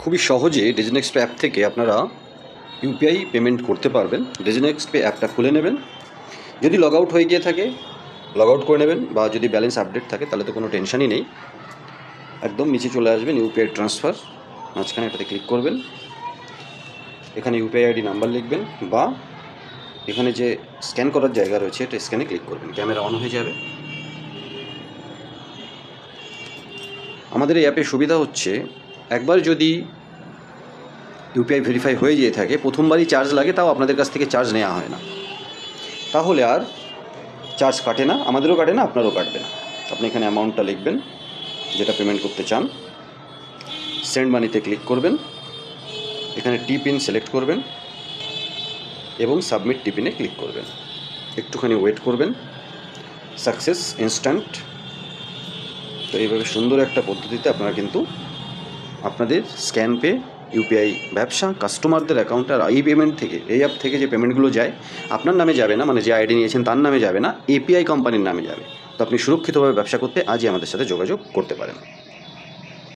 খুবই সহজে ডিজিনেক্সট অ্যাপ থেকে আপনারা ইউপিআই পেমেন্ট করতে পারবেন। ডিজিনেক্সট পে অ্যাপটা খুলে নেবেন। যদি লগ আউট হয়ে গিয়ে থাকে লগ আউট করে নেবেন বা যদি ব্যালেন্স আপডেট থাকে, তাহলে তো কোনো টেনশনই নেই। একদম নিচে চলে আসবেন ইউপিআই ট্রান্সফার মাঝখানে এটাতে ক্লিক করবেন। এখানে ইউপিআই আইডি নাম্বার লিখবেন বা এখানে যে স্ক্যান করার জায়গা রয়েছে, এটা স্ক্যানে ক্লিক করবেন। ক্যামেরা অন হয়ে যাবে। আমাদের এই অ্যাপের সুবিধা হচ্ছে একবার যদি ইউপিআই ভেরিফাই হয়ে যেয়ে থাকে, প্রথমবারই চার্জ লাগে, তাও আপনাদের কাছ থেকে চার্জ নেওয়া হয় না। তাহলে আর চার্জ কাটে না, আমাদেরও কাটে না, আপনারও কাটবে না। আপনি এখানে অ্যামাউন্টটা লিখবেন, যেটা পেমেন্ট করতে চান। সেন্ড মানিতে ক্লিক করবেন, এখানে টিপিন সিলেক্ট করবেন, এবং সাবমিট টিপিনে ক্লিক করবেন। একটুখানি ওয়েট করবেন সাকসেস ইনস্ট্যান্ট তো এইভাবে সুন্দর একটা পদ্ধতিতে আপনারা কিন্তু আপনাদের স্ক্যান পে ইউপিআই ব্যবসা, কাস্টমারদের অ্যাকাউন্ট আর এই পেমেন্ট থেকে, এই অ্যাপ থেকে যে পেমেন্টগুলো যায়, আপনার নামে যাবে না মানে যে আইডি নিয়েছেন তার নামে যাবে না এপিআই কোম্পানির নামে যাবে। তো আপনি সুরক্ষিতভাবে ব্যবসা করতে আজই আমাদের সাথে যোগাযোগ করতে পারেন।